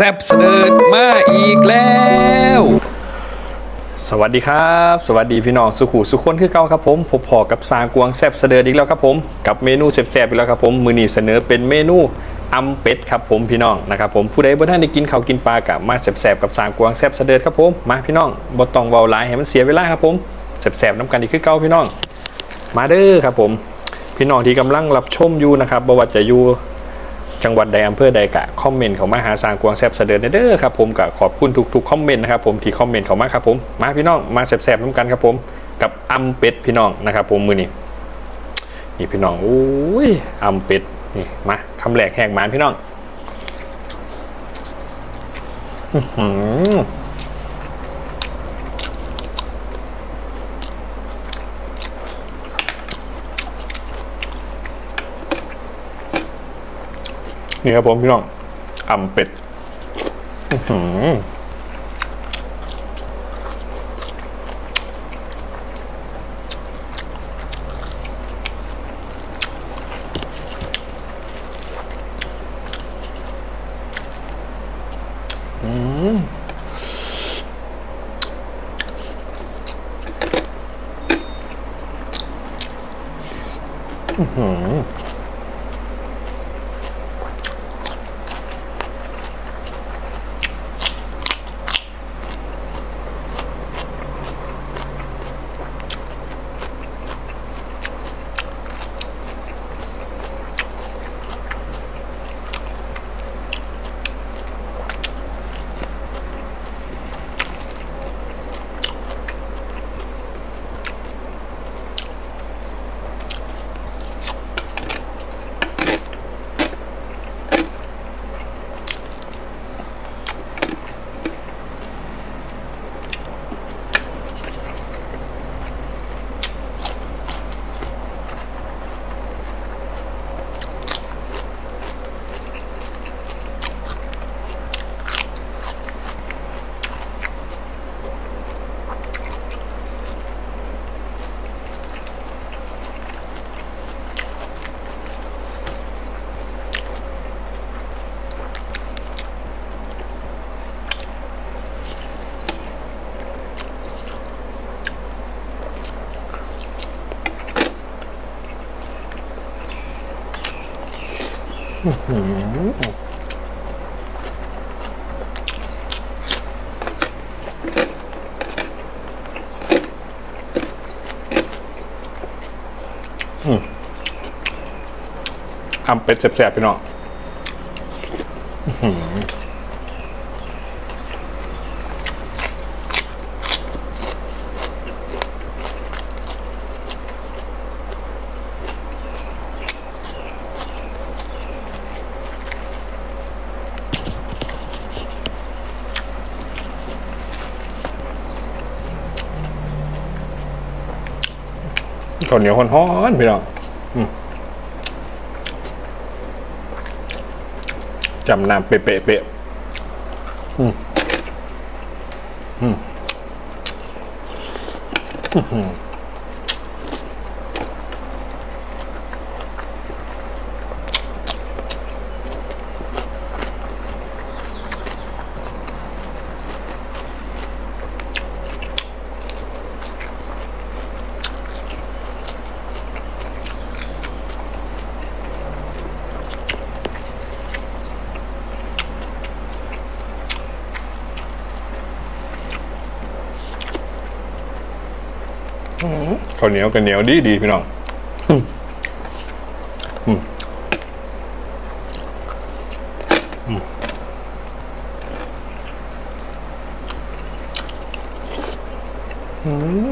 แซบเสดิร์ดมาอีกแล้ว สวัสดีครับ สวัสดีพี่น้องสุขุสุขคนคือเก่าครับผมพบพอกับสางกวงแซบเสดิร์ดอีกแล้วครับผม กับเมนูแซ่บๆอีกแล้วครับผม มือนีเสนอเป็นเมนูอำเป็ดครับผมพี่น้องนะครับผมผู้ใดบ่ท่านได้กินข้าวกินปลากับมาแซบๆกับสางกวงแซบเสดิร์ดครับผมมาพี่น้องบ่ต้องเว้าหลายให้มันเสียเวลาครับผมแซบๆน้ำกันอีกคือเก่าพี่น้อง มาเด้อครับผม พี่น้องที่กำลังรับชมอยู่นะครับบ่ว่าจะอยู่ จังหวัดใดอำเภอใดกะคอมเมนต์เขามาหาสางกวางแซบเสด็จเด้อครับผมกะขอบคุณทุกๆคอมเมนต์นะครับผมที่คอมเมนต์เขามาครับผมมาพี่น้องมาแซบๆน้ำกันครับผมกับอำเป็ดพี่น้องนะครับผมมือนี้นี่พี่น้องอุ้ยอำเป็ดนี่มาคำแรกแหกหมานพี่น้อง อือ นี่ครับผมพี่น้องอำเป็ดอื้อ หืออำเป็ดแสบๆพี่น้อง ข้าวเหนียวห้อนๆพี่น้องจำนำเป๊ะเป๊ะเป๊ะอืมอืมอื้อ ข้าวเหนียวกับเหนียวดีดีพี่น้องอืมอืมอืมอืม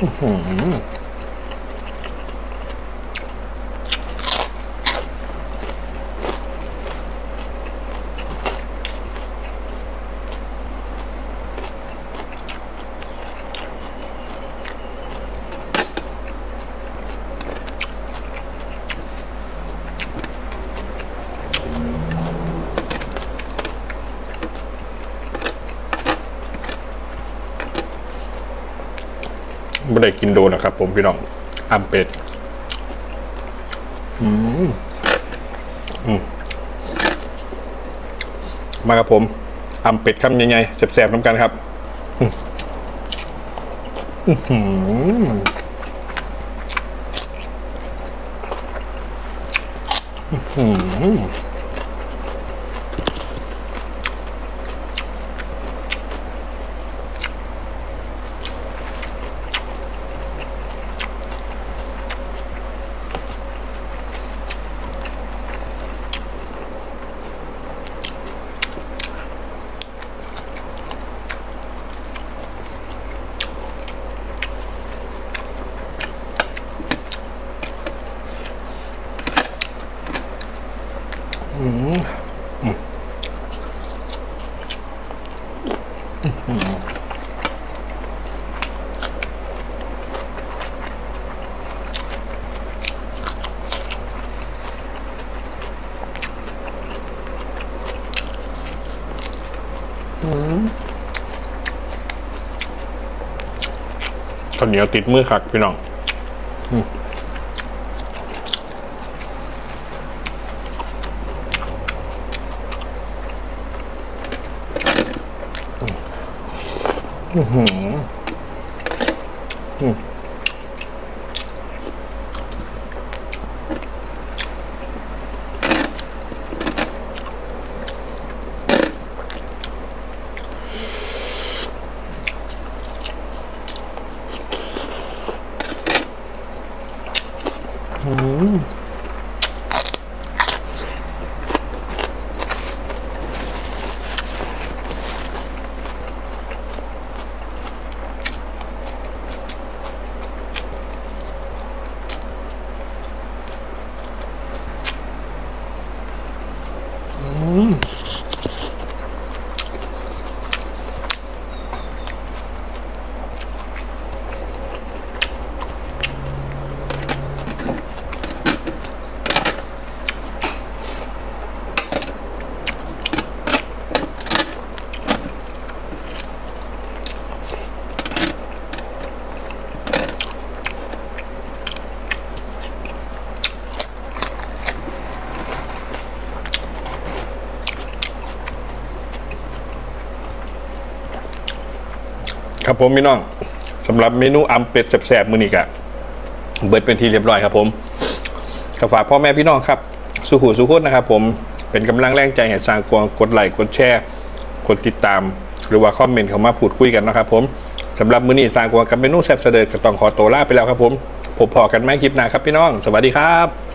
อื้อหือ ไม่ได้กินโดนนะครับผมพี่น้องอัมเป็ดอืมอืมมาครับผมอำเป็ดคำใหญ่ๆแสบๆน้ำกันครับอืม อื้อหืออื้อหือข้าวเหนียวติดมือคักพี่น้อง อืม อือหือ อืม ครับผมพี่น้องสำหรับเมนูอำเป็ดแสบๆมือนี้กะเบิดเป็นทีเรียบร้อยครับผมก็ฝากพ่อแม่พี่น้องครับสุขุสุขนนะครับ ผมเป็นกำลังแรงใจให้สร้างกวางกดไลค์กดแชร์กดติดตาม หรือว่าคอมเมนต์เข้ามาพูดคุยกันนะครับ ผมสำหรับมือนี้สร้างกวางกับเมนูแซ่บเสด็จก็ต้องขอตัวลาไปแล้วครับผมพบพอกันไหมคลิปหน้าครับพี่น้อง สวัสดีครับ